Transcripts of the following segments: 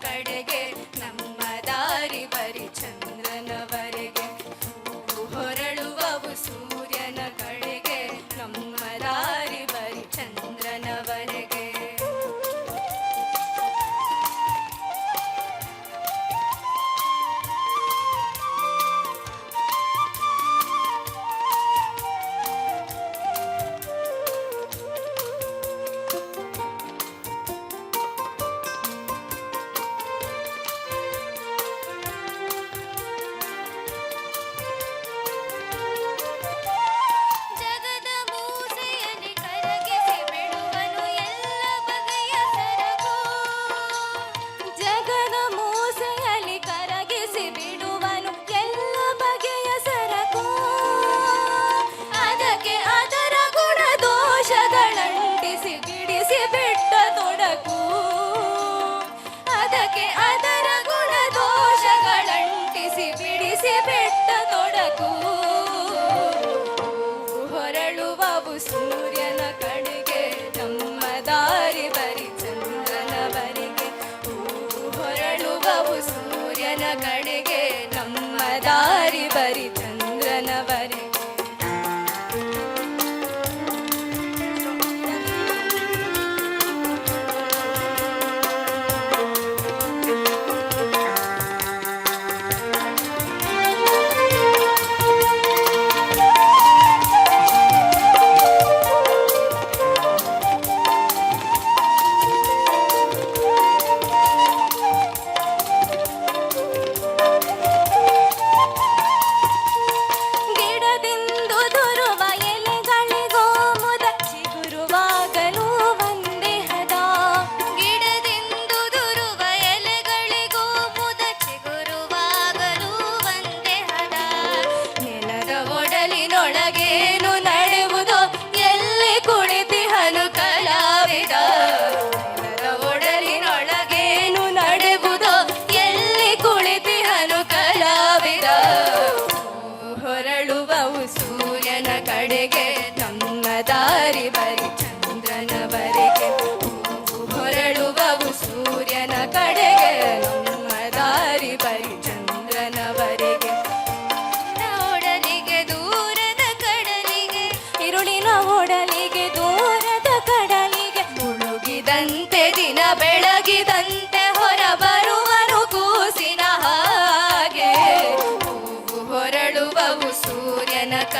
கடை ಕಡೆಗೆ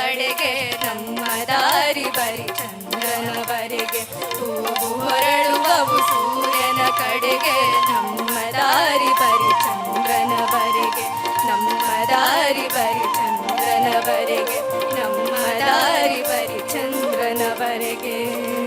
ಕಡೆಗೆ, ನಮ್ಮ ದಾರಿ ಬರಿ ಚಂದ್ರನವರೆಗೆ. ಹೂವು ಹೊರಳುವವು ಸೂರ್ಯನ ಕಡೆಗೆ, ನಮ್ಮ ದಾರಿ ಬರಿ ಚಂದ್ರನವರೆಗೆ. ನಮ್ಮ ದಾರಿ ಬರಿ ಚಂದ್ರನವರೆಗೆ, ನಮ್ಮ ದಾರಿ ಬರಿ ಚಂದ್ರನವರೆಗೆ.